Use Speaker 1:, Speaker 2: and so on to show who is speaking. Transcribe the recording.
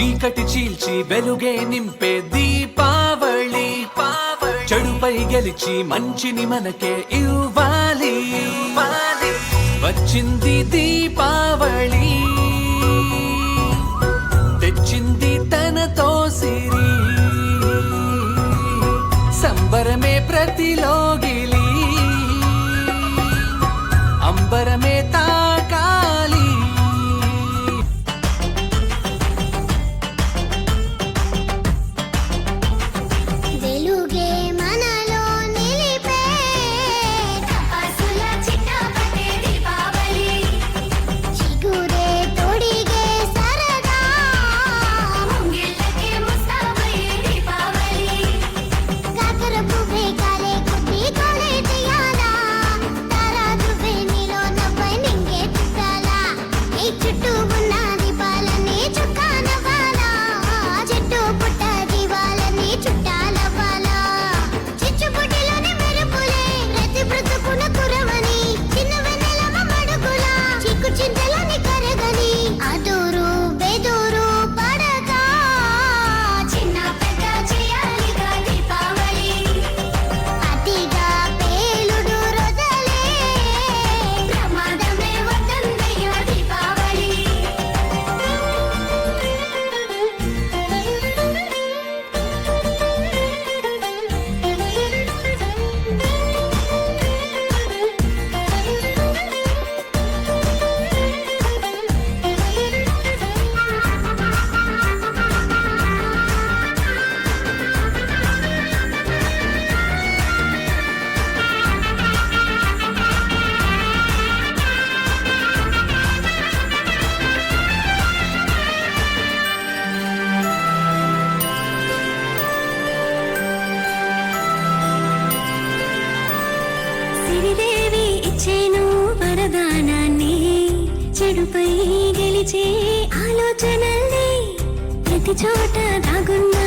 Speaker 1: చీకటి చీల్చి వెలుగే నింపే దీపావళి. చెడుపై గెలిచి మంచిని మనకే ఇవ్వాలి. వచ్చింది దీపావళి. తెచ్చింది తనతో సిరి. సంబరమే ప్రతిలోగిలి అంబరమే
Speaker 2: ఇచ్చేను వరదానాన్ని చెడుపై గెలిచే ఆలోచనల్ని ప్రతి చోట దాగున్నా